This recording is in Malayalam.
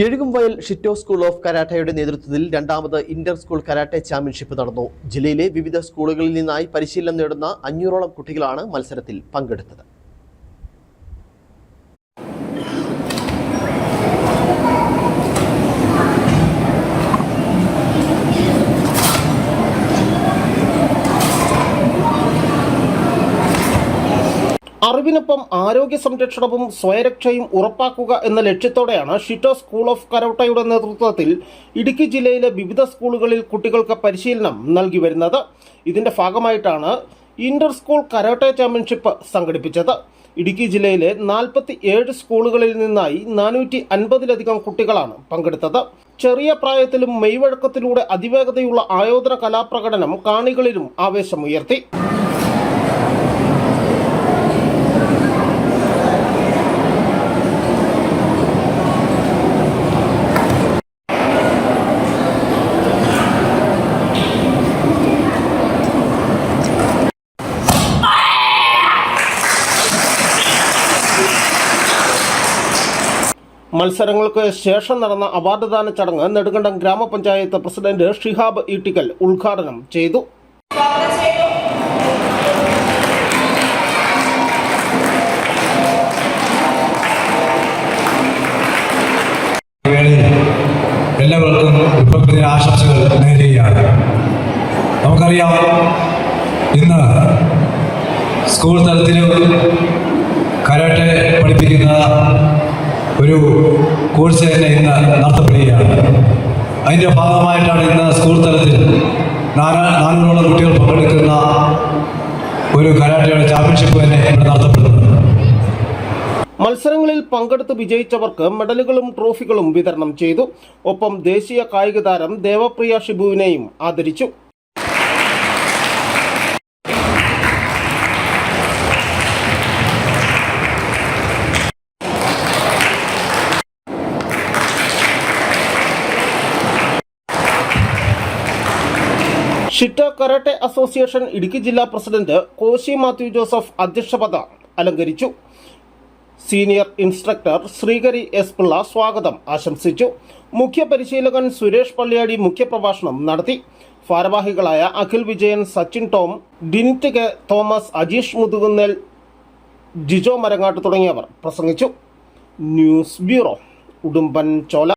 എഴുകുംവയൽ ഷിറ്റോ സ്കൂൾ ഓഫ് കരാട്ടയുടെ നേതൃത്വത്തിൽ രണ്ടാമത് ഇന്റർ സ്കൂൾ കരാട്ടെ ചാമ്പ്യൻഷിപ്പ് നടന്നു. ജില്ലയിലെ വിവിധ സ്കൂളുകളിൽ നിന്നായി പരിശീലനം നേടുന്ന അഞ്ഞൂറോളം കുട്ടികളാണ് മത്സരത്തിൽ പങ്കെടുത്തത്. അറിവിനൊപ്പം ആരോഗ്യ സംരക്ഷണവും സ്വയരക്ഷയും ഉറപ്പാക്കുക എന്ന ലക്ഷ്യത്തോടെയാണ് ഷിറ്റോ സ്കൂൾ ഓഫ് കരോട്ടയുടെ നേതൃത്വത്തിൽ ഇടുക്കി ജില്ലയിലെ വിവിധ സ്കൂളുകളിൽ കുട്ടികൾക്ക് പരിശീലനം നൽകി വരുന്നത്. ഇതിന്റെ ഭാഗമായിട്ടാണ് ഇന്റർ സ്കൂൾ കരോട്ട ചാമ്പ്യൻഷിപ്പ് സംഘടിപ്പിച്ചത്. ഇടുക്കി ജില്ലയിലെ നാൽപ്പത്തി ഏഴ് സ്കൂളുകളിൽ നിന്നായി നാനൂറ്റി അൻപതിലധികം കുട്ടികളാണ് പങ്കെടുത്തത്. ചെറിയ പ്രായത്തിലും മെയ്വഴക്കത്തിലൂടെ അതിവേഗതയുള്ള ആയോധന കലാപ്രകടനം കാണികളിലും ആവേശമുയർത്തി. മത്സരങ്ങൾക്ക് ശേഷം നടന്ന അവാർഡ്ദാന ചടങ്ങ് നെടുങ്കണ്ടം ഗ്രാമപഞ്ചായത്ത് പ്രസിഡന്റ് ഷിഹാബ് ഈട്ടിക്കൽ ഉദ്ഘാടനം ചെയ്തു. എല്ലാവർക്കും ആശംസകൾ നേരുകയാണ്. നമുക്കറിയാം ഇന്ന് സ്കൂൾ തലത്തിലും കരാട്ടെ പഠിപ്പിക്കുന്ന ഒരു കോഴ്സ് തന്നെ ഇന്ന് നടത്തപ്പെടുകയാണ്. അതിന്റെ ഭാഗമായിട്ടാണ് ഇന്ന് സ്കൂൾ തലത്തിൽ നാനാ നാനൂറോളം കുട്ടികൾ പങ്കെടുക്കുന്ന ഒരു കരാട്ടയുടെ ചാമ്പ്യൻഷിപ്പ് തന്നെ ഇവിടെ നടത്തപ്പെടുന്നത്. മത്സരങ്ങളിൽ പങ്കെടുത്ത് വിജയിച്ചവർക്ക് മെഡലുകളും ട്രോഫികളും വിതരണം ചെയ്തു. ഒപ്പം ദേശീയ കായിക താരം ദേവപ്രിയ ഷിബുവിനെയും ആദരിച്ചു. ഷിറ്റ കരാട്ടെ അസോസിയേഷൻ ഇടുക്കി ജില്ലാ പ്രസിഡന്റ് കോശി മാത്യു ജോസഫ് അധ്യക്ഷപദ അലങ്കരിച്ചു. Senior instructor Sreekari S Pillai സ്വാഗതം ആശംസിച്ചു. മുഖ്യ പരിശീലകൻ സുരേഷ് പള്ളിയാടി മുഖ്യപ്രഭാഷണം നടത്തി. ഭാരവാഹികളായ അഖിൽ വിജയൻ സച്ചിൻ ടോം ഡിനിറ്റ് കെ തോമസ് അജീഷ് മുതുകുന്നേൽ ജിജോ മരങ്ങാട്ട് തുടങ്ങിയവർ പ്രസംഗിച്ചു. News bureau Udumban Chola.